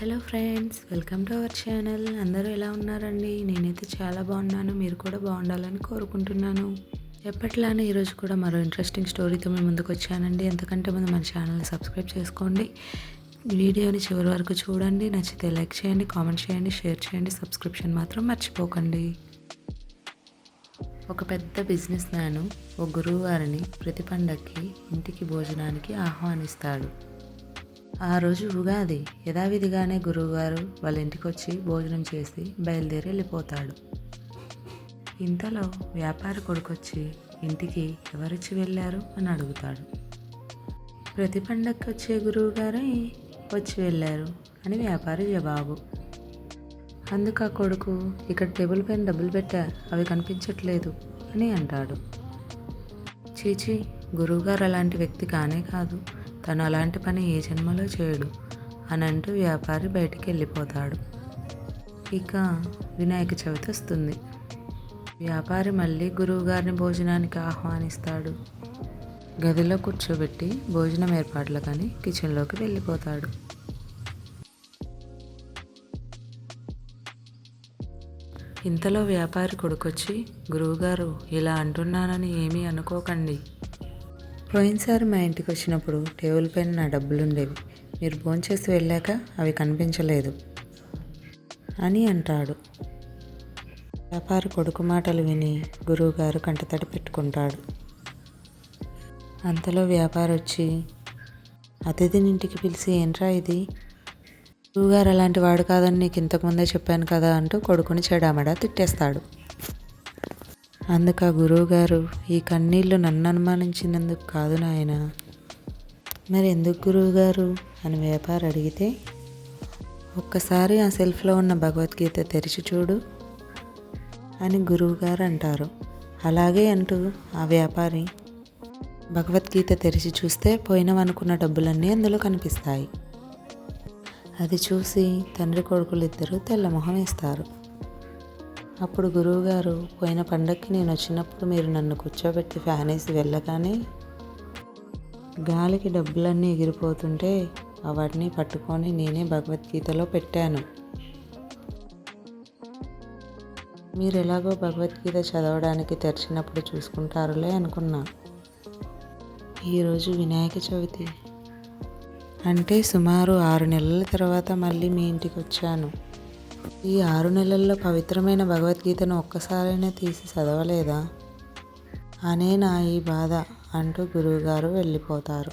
Hello friends welcome to our channel. అందరూ ఎలా ఉన్నారండి? నేనైతే చాలా బాగున్నాను. మీరు కూడా బాగుండాలని కోరుకుంటున్నాను. ఎప్పట్లానే ఈరోజు కూడా మరో ఇంట్రెస్టింగ్ స్టోరీతో మేము ముందుకు వచ్చానండి. ఎంతకంటే ముందు మన ఛానల్ని సబ్స్క్రైబ్ చేసుకోండి. వీడియోని చివరి వరకు చూడండి. నచ్చితే లైక్ చేయండి కామెంట్ చేయండి షేర్ చేయండి సబ్స్క్రిప్షన్ మాత్రం మర్చిపోకండి. ఒక పెద్ద బిజినెస్ మ్యాన్ ఓ గురువు గారిని ప్రతి పండక్కి ఇంటికి భోజనానికి ఆహ్వానిస్తాడు. ఆ రోజు ఉగాది యథావిధిగానే గురువుగారు వాళ్ళ ఇంటికి వచ్చి భోజనం చేసి బయలుదేరి వెళ్ళిపోతాడు. ఇంతలో వ్యాపార కొడుకొచ్చి ఇంటికి ఎవరిచ్చి వెళ్ళారు? అని అడుగుతాడు. ప్రతి పండక్కి వచ్చే గురువుగారే వచ్చి వెళ్ళారు అని వ్యాపారి జవాబు. అందుకు ఆ కొడుకు ఇక్కడ టేబుల్ పైన డబ్బులు పెట్టా అవి కనిపించట్లేదు అని అంటాడు. చీచి గురువుగారు అలాంటి వ్యక్తి కానే కాదు. తను అలాంటి పని ఏ జన్మలో చేయడు అని అంటూ వ్యాపారి బయటికి వెళ్ళిపోతాడు. ఇక వినాయక చవితి వస్తుంది. వ్యాపారి మళ్ళీ గురువుగారిని భోజనానికి ఆహ్వానిస్తాడు. గదిలో కూర్చోబెట్టి భోజనం ఏర్పాట్లకని కిచెన్లోకి వెళ్ళిపోతాడు. ఇంతలో వ్యాపారి కొడుకొచ్చి గురువుగారు ఇలా అంటున్నానని ఏమీ అనుకోకండి. పోయినసారి మా ఇంటికి వచ్చినప్పుడు టేబుల్ పైన నా డబ్బులు ఉండేవి మీరు భోంచేసి వెళ్ళాక అవి కనిపించలేదు అని అంటాడు. వ్యాపారి కొడుకు మాటలు విని గురువుగారు కంటతడి పెట్టుకుంటాడు. అంతలో వ్యాపారి వచ్చి అతిథిని ఇంటికి పిలిచి ఏంట్రా ఇది? గురువుగారు అలాంటి వాడు కాదని నీకు ఇంతకుముందే చెప్పాను కదా అంటూ కొడుకుని చెడామడా తిట్టేస్తాడు. అందుకు ఆ గురువుగారు ఈ కన్నీళ్ళు నన్ను అనుమానించినందుకు కాదు నాయన. మరి ఎందుకు గురువుగారు? అని వ్యాపారి అడిగితే ఒక్కసారి ఆ సెల్ఫ్లో ఉన్న భగవద్గీత తెరిచి చూడు అని గురువుగారు అంటారు. అలాగే అంటూ ఆ వ్యాపారి భగవద్గీత తెరిచి చూస్తే పోయినవనుకున్న డబ్బులన్నీ అందులో కనిపిస్తాయి. అది చూసి తండ్రి కొడుకులు ఇద్దరు తెల్లమొహం వేస్తారు. అప్పుడు గురువుగారు పోయిన పండక్కి నేను వచ్చినప్పుడు మీరు నన్ను కూర్చోబెట్టి ఫ్యాన్ వేసి వెళ్ళగానే గాలికి డబ్బులన్నీ ఎగిరిపోతుంటే వాటిని పట్టుకొని నేనే భగవద్గీతలో పెట్టాను. మీరు ఎలాగో భగవద్గీత చదవడానికి తెరిచినప్పుడు చూసుకుంటారులే అనుకున్నా. ఈరోజు వినాయక చవితి. అంటే సుమారు ఆరు నెలల తర్వాత మళ్ళీ మీ ఇంటికి వచ్చాను. ఈ ఆరు నెలల్లో పవిత్రమైన భగవద్గీతను ఒక్కసారైనా తీసి చదవలేదా? అనే నా ఈ బాధ అంటూ గురువుగారు వెళ్ళిపోతారు.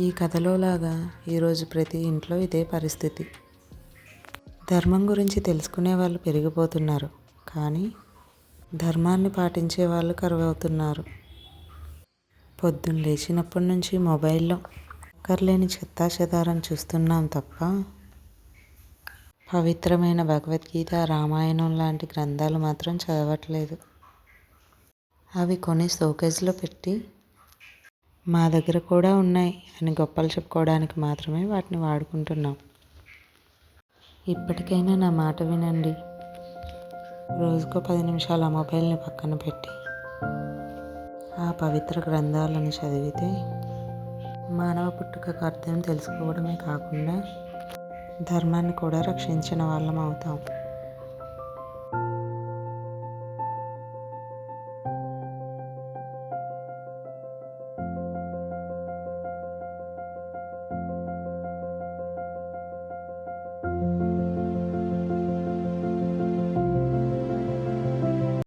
ఈ కథలోలాగా ఈరోజు ప్రతి ఇంట్లో ఇదే పరిస్థితి. ధర్మం గురించి తెలుసుకునే వాళ్ళు పెరిగిపోతున్నారు. కానీ ధర్మాన్ని పాటించే వాళ్ళు కరువవుతున్నారు. పొద్దున్న లేచినప్పటి నుంచి మొబైల్లో అక్కర్లేని చెత్తా చెదారం చూస్తున్నాం తప్ప పవిత్రమైన భగవద్గీత రామాయణం లాంటి గ్రంథాలు మాత్రం చదవట్లేదు. అవి కొని షోకేజ్లో పెట్టి మా దగ్గర కూడా ఉన్నాయి అని గొప్పలు చెప్పుకోవడానికి మాత్రమే వాటిని వాడుకుంటున్నాం. ఇప్పటికైనా నా మాట వినండి. రోజుకో పది నిమిషాలు ఆ మొబైల్ని పక్కన పెట్టి ఆ పవిత్ర గ్రంథాలను చదివితే మానవ పుట్టుకకు అర్థం తెలుసుకోవడమే కాకుండా ధర్మాన్ని కూడా రక్షించిన వాళ్ళం అవుతాం.